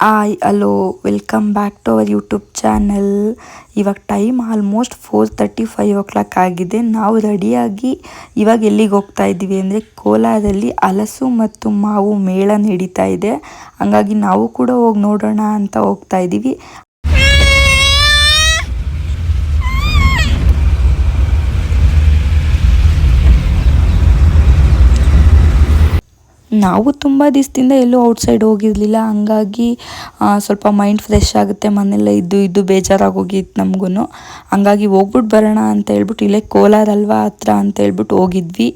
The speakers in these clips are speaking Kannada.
Hi hello welcome back to our YouTube channel ಇವಾಗ time almost four thirty five o'clock ಆಗಿದೆ. ನಾವು ರೆಡಿಯಾಗಿ ಇವಾಗ ಎಲ್ಲಿಗೆ ಹೋಗ್ತಾ ಇದ್ದೀವಿ ಅಂದರೆ ಕೋಲಾರದಲ್ಲಿ ಹಲಸು ಮತ್ತು ಮಾವು ಮೇಳ ನಡೀತಾ ಇದೆ. ಹಂಗಾಗಿ ನಾವು ಕೂಡ ಹೋಗಿ ನೋಡೋಣ ಅಂತ ಹೋಗ್ತಾ ಇದ್ದೀವಿ. ನಾವು ತುಂಬ ದಿವಸದಿಂದ ಎಲ್ಲೂ ಔಟ್ಸೈಡ್ ಹೋಗಿರಲಿಲ್ಲ. ಹಂಗಾಗಿ ಸ್ವಲ್ಪ ಮೈಂಡ್ ಫ್ರೆಶ್ ಆಗುತ್ತೆ. ಮನೆಯಲ್ಲೇ ಇದ್ದು ಇದ್ದು ಬೇಜಾರಾಗೋಗಿತ್ತು ನಮಗೂ ಹಂಗಾಗಿ ಹೋಗ್ಬಿಟ್ಟು ಬರೋಣ ಅಂತ ಹೇಳ್ಬಿಟ್ಟು ಇಲ್ಲೇ ಕೋಲಾರ ಅಲ್ವಾ ಹತ್ರ ಅಂತ ಹೇಳ್ಬಿಟ್ಟು ಹೋಗಿದ್ವಿ.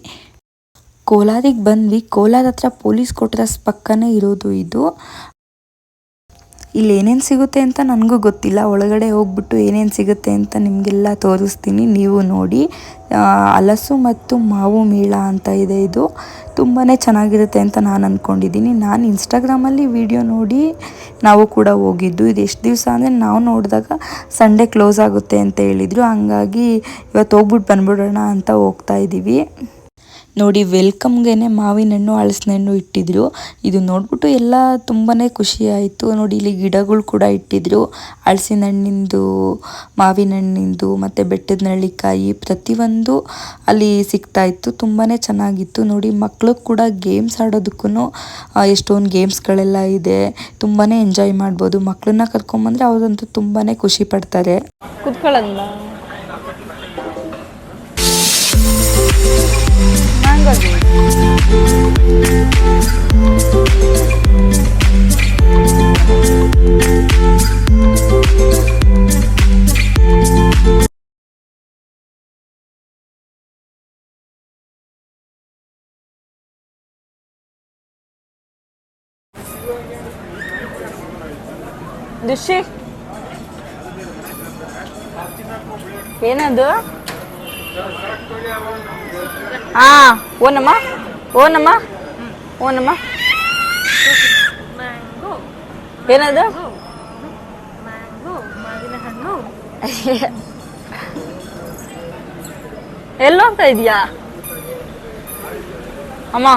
ಕೋಲಾರಿಗೆ ಬಂದ್ವಿ. ಕೋಲಾರ ಹತ್ರ ಪೊಲೀಸ್ ಕೊಟ್ಟರೆ ಪಕ್ಕನೇ ಇರೋದು ಇದು. ಇಲ್ಲಿ ಏನೇನು ಸಿಗುತ್ತೆ ಅಂತ ನನಗೂ ಗೊತ್ತಿಲ್ಲ. ಒಳಗಡೆ ಹೋಗ್ಬಿಟ್ಟು ಏನೇನು ಸಿಗುತ್ತೆ ಅಂತ ನಿಮಗೆಲ್ಲ ತೋರಿಸ್ತೀನಿ. ನೀವು ನೋಡಿ. ಹಲಸು ಮತ್ತು ಮಾವು ಮೇಳ ಅಂತ ಇದೆ ಇದು. ತುಂಬಾ ಚೆನ್ನಾಗಿರುತ್ತೆ ಅಂತ ನಾನು ಅಂದ್ಕೊಂಡಿದ್ದೀನಿ ನಾನು ಇನ್ಸ್ಟಾಗ್ರಾಮಲ್ಲಿ ವಿಡಿಯೋ ನೋಡಿ ನಾವು ಕೂಡ ಹೋಗಿದ್ದು. ಇದು ಎಷ್ಟು ದಿವಸ ಅಂದರೆ ನಾವು ನೋಡಿದಾಗ ಸಂಡೇ ಕ್ಲೋಸ್ ಆಗುತ್ತೆ ಅಂತ ಹೇಳಿದರು. ಹಂಗಾಗಿ ಇವತ್ತು ಹೋಗ್ಬಿಟ್ಟು ಬಂದ್ಬಿಡೋಣ ಅಂತ ಹೋಗ್ತಾ ಇದ್ದೀವಿ ನೋಡಿ, ವೆಲ್ಕಮ್ಗೆನೆ ಮಾವಿನ ಹಣ್ಣು ಹಲಸಿನ ಹಣ್ಣು ಇಟ್ಟಿದ್ರು. ಇದು ನೋಡ್ಬಿಟ್ಟು ಎಲ್ಲ ತುಂಬಾ ಖುಷಿ ಆಯಿತು ನೋಡಿ, ಇಲ್ಲಿ ಗಿಡಗಳು ಕೂಡ ಇಟ್ಟಿದ್ರು. ಹಲಸಿನ ಹಣ್ಣಿಂದು ಮಾವಿನ ಹಣ್ಣಿಂದು ಮತ್ತು ಬೆಟ್ಟದ ನಳ್ಳಿಕಾಯಿ ಪ್ರತಿಯೊಂದು ಅಲ್ಲಿ ಸಿಗ್ತಾ ಇತ್ತು. ತುಂಬಾ ಚೆನ್ನಾಗಿತ್ತು. ನೋಡಿ ಮಕ್ಕಳು ಕೂಡ ಗೇಮ್ಸ್ ಆಡೋದಕ್ಕೂ ಎಷ್ಟೊಂದು ಗೇಮ್ಸ್ಗಳೆಲ್ಲ ಇದೆ. ತುಂಬಾ ಎಂಜಾಯ್ ಮಾಡ್ಬೋದು. ಮಕ್ಕಳನ್ನ ಕರ್ಕೊಂಬಂದ್ರೆ ಅವರಂತೂ ತುಂಬಾ ಖುಷಿ ಪಡ್ತಾರೆ. ಕುತ್ಕೊಳ್ಳಲ್ಲ Tango Düşük. Yine dur. ಹಾ ಓನಮ್ಮ ಓನಮ್ಮ ಓನಮ್ಮ ಏನದು ಎಲ್ಲಿ ಹೋಗ್ತಾ ಇದೀಯಾ ಅಮ್ಮ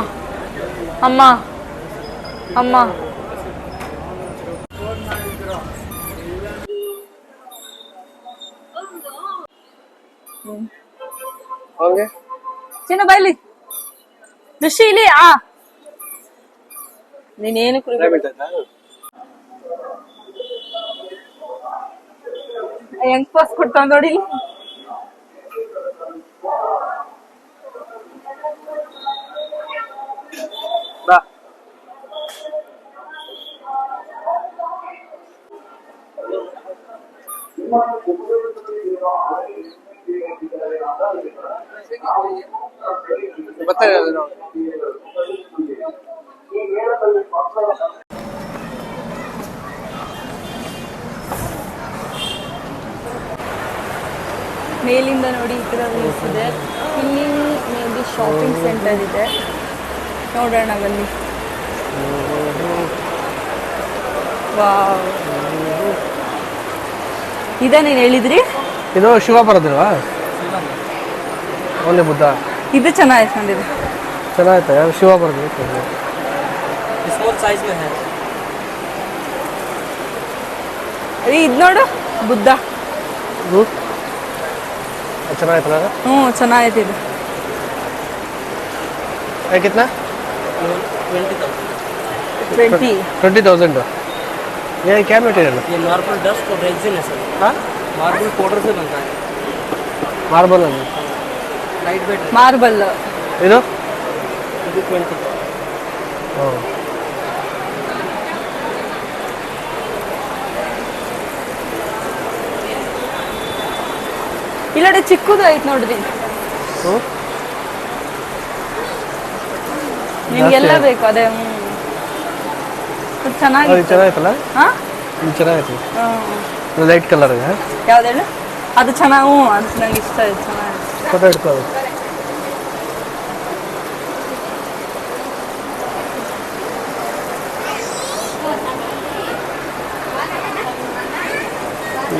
ಅಮ್ಮ ಅಮ್ಮ ಚಿನ್ನ ಬೈಲಿ ಋಷಿ ಇಲ್ಲಿ ಆ ನೀನೇನು ಕುಡಿಬೇಡ ಹೆಂಗ್ ಪಾಸ್ ಕೊಡ್ತಾವ ನೋಡಿ ಮೇಲಿಂದ ನೋಡಿ ಈ ಥರ ವ್ಯೂಸ್ ಇದೆ ಇಲ್ಲಿ ಮೇ ಬಿ ಶಾಪಿಂಗ್ ಸೆಂಟರ್ ಇದೆ. ನೋಡೋಣ ಬನ್ನಿ. ವಾವ್. ಇದ ನೀನು ಹೇಳಿದ್ರಿ? ಇದು ಶಿವ ಬರೋದಿಲ್ವಾ ಓನ್ಲಿ ಬುದ್ಧ ಇದು ಚೆನ್ನಾಗಿ ಕಂಡಿದೆ ಚೆನ್ನಾಗೈತೆ ಯಾರು ಶಿವ ಬರೋದು ಅದೇ ಇದು ನೋಡು ಬುದ್ಧ ಇದು ಚೆನ್ನಾಗೈತಲ್ಲ ಅದು? ಹ್ಞೂ ಚೆನ್ನಾಗೈತೆ ಇದು ये कितना ಟ್ವೆಂಟಿ ट्वेंटी थाउजेंड ये क्या मटेरियल है ये मार्बल डस्ट और रेजिन है सर हाँ ಮಾರ್ಬಲ್ ಪೌಡರ್ಸ್ ಅಂತ ಮಾರ್ಬಲ್ ಅಲ್ಲ? Light weight marble. ಇದು ಇದು ಟ್ವೆಂಟಿ ಇಲ್ಲಡೆ ಚಿಕ್ಕದು ಐತೆ ನೋಡ್ರಿ. ನಿಮ್ಗೆಲ್ಲ ಬೇಕು ಅದೇ ಚೆನ್ನಾಗಿ ಚೆನ್ನಾಗಿತ್ತಲ್ಲ? ಹಾ? ಚೆನ್ನಾಗಿತ್ತು. ಲೈಟ್ ಕಲರ್ ಇದೆ ಯಾವ್ದು ಹೇಳು ಅದು ಚೆನ್ನಾಗಿ ಅದು ನಂಗೆ ಇಷ್ಟ ಚೆನ್ನಾಗಿ ಫೋಟೋ ಹಿಡ್ಕೊಳ್ಳೋದು.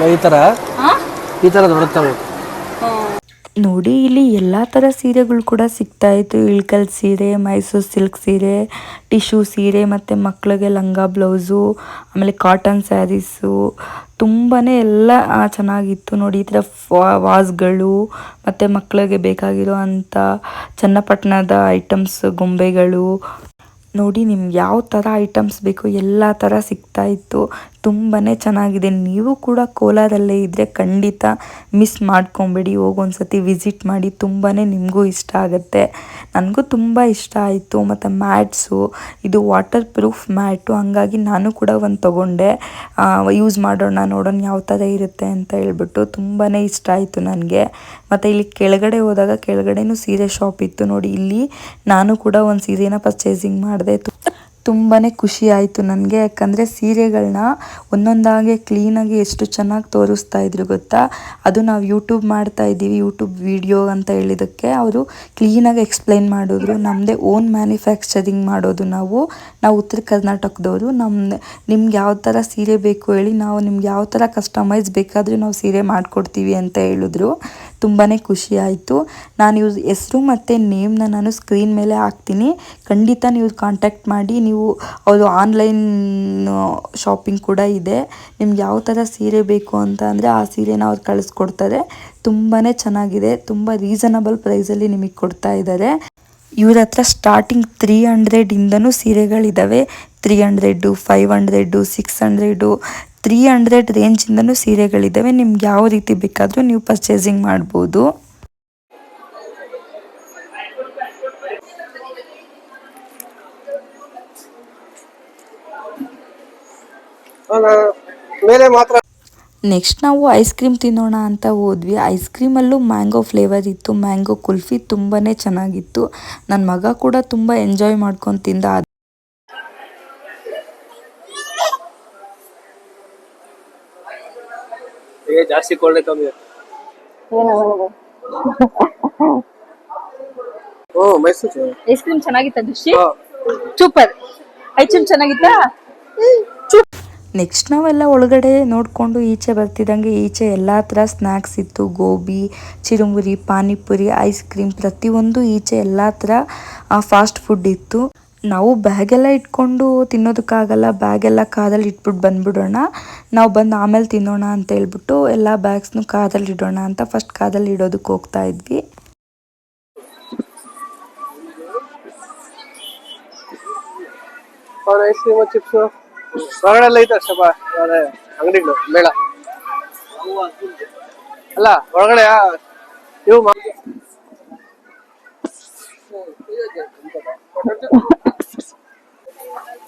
ಈ ಥರ? ಈ ಥರ ದೊಡ್ಡದು ತಗೋ ಹ್ಞೂ ನೋಡಿ, ಇಲ್ಲಿ ಎಲ್ಲ ಥರ ಸೀರೆಗಳು ಕೂಡ ಸಿಗ್ತಾ ಇತ್ತು. ಇಳ್ಕಲ್ ಸೀರೆ, ಮೈಸೂರು ಸಿಲ್ಕ್ ಸೀರೆ, ಟಿಶ್ಯೂ ಸೀರೆ, ಮತ್ತು ಮಕ್ಕಳಿಗೆ ಲಂಗ ಬ್ಲೌಸು, ಆಮೇಲೆ ಕಾಟನ್ ಸ್ಯಾರೀಸು. ತುಂಬಾ ಎಲ್ಲ ಚೆನ್ನಾಗಿತ್ತು. ನೋಡಿ, ಈ ಥರ ವಾಸ್ಗಳು, ಮತ್ತು ಮಕ್ಕಳಿಗೆ ಬೇಕಾಗಿರೋ ಅಂಥ ಚನ್ನಪಟ್ಟಣದ ಐಟಮ್ಸ್, ಗೊಂಬೆಗಳು. ನೋಡಿ, ನಿಮ್ಗೆ ಯಾವ ಥರ ಐಟಮ್ಸ್ ಬೇಕು, ಎಲ್ಲ ಥರ ಸಿಗ್ತಾ ಇತ್ತು. ತುಂಬಾ ಚೆನ್ನಾಗಿದೆ. ನೀವು ಕೂಡ ಕೋಲಾರಲ್ಲೇ ಇದ್ದರೆ ಖಂಡಿತ ಮಿಸ್ ಮಾಡ್ಕೊಬೇಡಿ. ಹೋಗಿ ಒಂದ್ಸತಿ ವಿಸಿಟ್ ಮಾಡಿ ತುಂಬಾ ನಿಮಗೂ ಇಷ್ಟ ಆಗುತ್ತೆ. ನನಗೂ ತುಂಬ ಇಷ್ಟ ಆಯಿತು. ಮತ್ತು ಮ್ಯಾಟ್ಸು, ಇದು ವಾಟರ್ ಪ್ರೂಫ್ ಮ್ಯಾಟು. ಹಂಗಾಗಿ ನಾನು ಕೂಡ ಒಂದು ತೊಗೊಂಡೆ. ಯೂಸ್ ಮಾಡೋಣ ನೋಡೋಣ ಯಾವ ಥರ ಇರುತ್ತೆ ಅಂತ ಹೇಳ್ಬಿಟ್ಟು ತುಂಬಾ ಇಷ್ಟ ಆಯಿತು ನನಗೆ. ಮತ್ತು ಇಲ್ಲಿ ಕೆಳಗಡೆ ಹೋದಾಗ ಕೆಳಗಡೆನೂ ಸೀರೆ ಶಾಪ್ ಇತ್ತು ನೋಡಿ. ಇಲ್ಲಿ ನಾನು ಕೂಡ ಒಂದು ಸೀರೆನ ಪರ್ಚೇಸಿಂಗ್ ಮಾಡಿದೆ. ತುಂಬಾ ಖುಷಿ ಆಯಿತು ನನಗೆ. ಯಾಕಂದರೆ ಸೀರೆಗಳನ್ನ ಒಂದೊಂದಾಗೆ ಕ್ಲೀನಾಗಿ ಎಷ್ಟು ಚೆನ್ನಾಗಿ ತೋರಿಸ್ತಾ ಇದ್ರು ಗೊತ್ತಾ? ಅದು ನಾವು ಯೂಟ್ಯೂಬ್ ಮಾಡ್ತಾ ಇದ್ದೀವಿ ಯೂಟ್ಯೂಬ್ ವಿಡಿಯೋ ಅಂತ ಹೇಳಿದ್ದಕ್ಕೆ ಅವರು ಕ್ಲೀನಾಗಿ ಎಕ್ಸ್ಪ್ಲೈನ್ ಮಾಡಿದ್ರು. ನಮ್ಮದೇ ಓನ್ ಮ್ಯಾನುಫ್ಯಾಕ್ಚರಿಂಗ್ ಮಾಡೋದು ನಾವು. ನಾವು ಉತ್ತರ ಕರ್ನಾಟಕದವರು. ನಮ್ಮ ನಿಮ್ಗೆ ಯಾವ ಥರ ಸೀರೆ ಬೇಕು ಹೇಳಿ ನಾವು ನಿಮ್ಗೆ ಯಾವ ಥರ ಕಸ್ಟಮೈಸ್ ಬೇಕಾದರೂ ನಾವು ಸೀರೆ ಮಾಡಿಕೊಡ್ತೀವಿ ಅಂತ ಹೇಳಿದ್ರು. ತುಂಬಾ ಖುಷಿ ಆಯಿತು. ನಾನು ಇವ್ರ ಹೆಸರು ಮತ್ತು ನೇಮ್ನ ನಾನು ಸ್ಕ್ರೀನ್ ಮೇಲೆ ಹಾಕ್ತೀನಿ. ಖಂಡಿತ ನೀವು ಕಾಂಟ್ಯಾಕ್ಟ್ ಮಾಡಿ, ನೀವು ಅವರು ಆನ್ಲೈನ್ ಶಾಪಿಂಗ್ ಕೂಡ ಇದೆ. ನಿಮ್ಗೆ ಯಾವ ಥರ ಸೀರೆ ಬೇಕು ಅಂತ ಅಂದರೆ ಆ ಸೀರೆನ ಅವ್ರು ಕಳಿಸ್ಕೊಡ್ತಾರೆ. ತುಂಬಾ ಚೆನ್ನಾಗಿದೆ. ತುಂಬ ರೀಸನಬಲ್ ಪ್ರೈಸಲ್ಲಿ ನಿಮಗೆ ಕೊಡ್ತಾ ಇದ್ದಾರೆ ಇವ್ರ ಹತ್ರ ಸ್ಟಾರ್ಟಿಂಗ್ ತ್ರೀ ಹಂಡ್ರೆಡಿಂದನೂ ಸೀರೆಗಳಿದ್ದಾವೆ three hundred five hundred six hundred three hundred ರೇಂಜಿಂದನೂ ಸೀರೆಗಳಿದ್ದಾವೆ ನಿಮ್ಗೆ ಯಾವ ರೀತಿ ಬೇಕಾದರೂ ನೀವು ಪರ್ಚೇಸಿಂಗ್ ಮಾಡ್ಬೋದು. ನೆಕ್ಸ್ಟ್ ನಾವು ಐಸ್ ಕ್ರೀಮ್ ತಿನ್ನೋಣ ಅಂತ ಹೋದ್ವಿ. ಐಸ್ ಕ್ರೀಮಲ್ಲೂ ಮ್ಯಾಂಗೋ ಫ್ಲೇವರ್ ಇತ್ತು. ಮ್ಯಾಂಗೋ ಕುಲ್ಫಿ ತುಂಬಾ ಚೆನ್ನಾಗಿತ್ತು. ನನ್ನ ಮಗ ಕೂಡ ತುಂಬ ಎಂಜಾಯ್ ಮಾಡ್ಕೊಂಡು ತಿಂದ. ಏ ಜಾಸ್ತಿ ಕೊಳ್ಳೆ ಕಮ್ಮಿ ಓ ಮೈಸೂರು ಐಸ್ ಕ್ರೀಮ್ ಚೆನ್ನಾಗಿತ್ತ ದೃಷ್ಟಿ ಸೂಪರ್ ಐಸ್ ಕ್ರೀಮ್ ಚೆನ್ನಾಗಿತ್ತಾ? ನೆಕ್ಸ್ಟ್ ನಾವೆಲ್ಲ ಒಳಗಡೆ ನೋಡಿಕೊಂಡು ಈಚೆ ಬರ್ತಿದ್ದಂಗೆ ಈಚೆ ಎಲ್ಲ ಥರ ಸ್ನ್ಯಾಕ್ಸ್ ಇತ್ತು. ಗೋಬಿ ಚಿರುಮುರಿ ಪಾನಿಪುರಿ ಐಸ್ ಕ್ರೀಮ್ ಪ್ರತಿಯೊಂದು ಈಚೆ ಎಲ್ಲ ಥರ ಫಾಸ್ಟ್ ಫುಡ್ ಇತ್ತು. ನಾವು ಬ್ಯಾಗೆಲ್ಲ ಇಟ್ಕೊಂಡು ತಿನ್ನೋದಕ್ಕಾಗಲ್ಲ, ಬ್ಯಾಗೆಲ್ಲ ಕಾದಲ್ಲಿ ಇಟ್ಬಿಟ್ಟು ಬಂದ್ಬಿಡೋಣ. ನಾವು ಬಂದು ಆಮೇಲೆ ತಿನ್ನೋಣ ಅಂತ ಹೇಳ್ಬಿಟ್ಟು ಎಲ್ಲ ಬ್ಯಾಗ್ಸ್ನು ಕಾದಲ್ಲಿ ಇಡೋಣ ಅಂತ ಫಸ್ಟ್ ಕಾದಲ್ಲಿ ಇಡೋದಕ್ಕೆ ಹೋಗ್ತಾ ಇದ್ವಿ. ಅಂಗಡಿಗಳು ಅಲ್ಲ, ಒಳಗಡೆ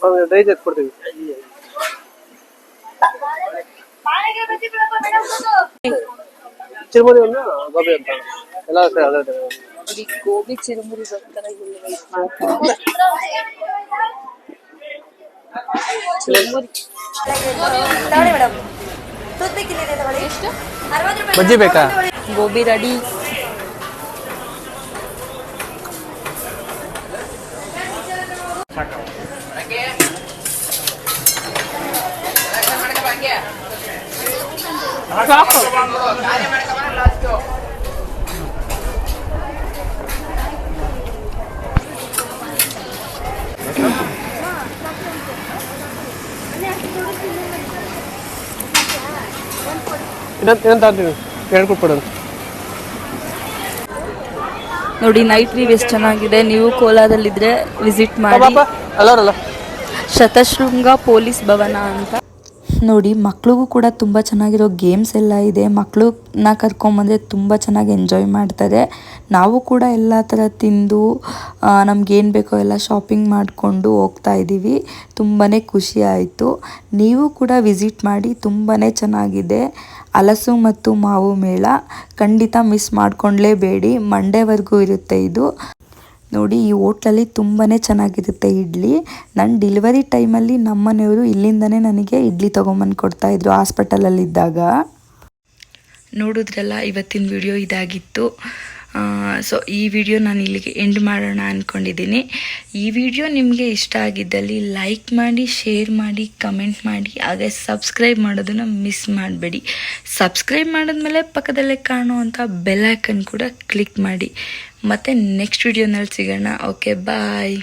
ಒಂದು ಡ್ರೈ ಜೆಟ್ ಕೊಡ್ತೀವಿ. ಚಿರುಮುರಿ ಒಂದು ಗೋಬಿ ಅಂತ. ಎಲ್ಲ ಸರಿ ಅದೇ ಗೋಬಿ ಚಿರುಮುರಿ ಬರ್ತಾರ ಬಜ್ಜಿ ಬೇಕಾ? ಗೋಬಿ ರೆಡಿ. ಹೇಳ್ಕೊಟ್ಬಿಡೋದು ನೋಡಿ ನೈಟ್ ವ್ಯೂ ಎಷ್ಟು ಚೆನ್ನಾಗಿದೆ. ನೀವು ಕೋಲಾದಲ್ಲಿದ್ರೆ ವಿಸಿಟ್ ಮಾಡಿ. ಶತಶೃಂಗ ಪೊಲೀಸ್ ಭವನ ಅಂತ. ನೋಡಿ, ಮಕ್ಳಿಗೂ ಕೂಡ ತುಂಬ ಚೆನ್ನಾಗಿರೋ ಗೇಮ್ಸ್ ಎಲ್ಲ ಇದೆ. ಮಕ್ಕಳನ್ನ ಕರ್ಕೊಂಬಂದರೆ ತುಂಬ ಚೆನ್ನಾಗಿ ಎಂಜಾಯ್ ಮಾಡ್ತಾರೆ. ನಾವು ಕೂಡ ಎಲ್ಲ ಥರ ತಿಂದು ನಮ್ಗೇನು ಬೇಕೋ ಎಲ್ಲ ಶಾಪಿಂಗ್ ಮಾಡಿಕೊಂಡು ಹೋಗ್ತಾ ಇದ್ದೀವಿ. ತುಂಬಾ ಖುಷಿ ಆಯಿತು. ನೀವು ಕೂಡ ವಿಸಿಟ್ ಮಾಡಿ ತುಂಬಾ ಚೆನ್ನಾಗಿದೆ. ಹಲಸು ಮತ್ತು ಮಾವು ಮೇಳ ಖಂಡಿತ ಮಿಸ್ ಮಾಡ್ಕೊಂಡ್ಲೇಬೇಡಿ. ಮಂಡೇವರೆಗೂ ಇರುತ್ತೆ ಇದು. ನೋಡಿ, ಈ ಹೋಟ್ಲಲ್ಲಿ ತುಂಬಾ ಚೆನ್ನಾಗಿರುತ್ತೆ ಇಡ್ಲಿ. ನನ್ನ ಡೆಲಿವರಿ ಟೈಮಲ್ಲಿ ನಮ್ಮನೆಯವರು ಇಲ್ಲಿಂದನೇ ನನಗೆ ಇಡ್ಲಿ ತೊಗೊಂಬಂದು ಕೊಡ್ತಾಯಿದ್ರು ಹಾಸ್ಪಿಟಲಲ್ಲಿದ್ದಾಗ. ನೋಡಿದ್ರಲ್ಲ, ಇವತ್ತಿನ ವಿಡಿಯೋ ಇದಾಗಿತ್ತು. ಸೊ ಈ ವಿಡಿಯೋ ನಾನು ಇಲ್ಲಿಗೆ ಎಂಡ್ ಮಾಡೋಣ ಅಂದ್ಕೊಂಡಿದ್ದೀನಿ ಈ ವಿಡಿಯೋ ನಿಮಗೆ ಇಷ್ಟ ಆಗಿದ್ದಲ್ಲಿ ಲೈಕ್ ಮಾಡಿ ಶೇರ್ ಮಾಡಿ ಕಮೆಂಟ್ ಮಾಡಿ, ಹಾಗೆ ಸಬ್ಸ್ಕ್ರೈಬ್ ಮಾಡೋದನ್ನು ಮಿಸ್ ಮಾಡಬೇಡಿ. ಸಬ್ಸ್ಕ್ರೈಬ್ ಮಾಡಿದ್ಮೇಲೆ ಪಕ್ಕದಲ್ಲೇ ಕಾಣುವಂಥ ಬೆಲ್ಲೈಕನ್ ಕೂಡ ಕ್ಲಿಕ್ ಮಾಡಿ. ಮತ್ತು ನೆಕ್ಸ್ಟ್ ವಿಡಿಯೋನಲ್ಲಿ ಸಿಗೋಣ. Okay bye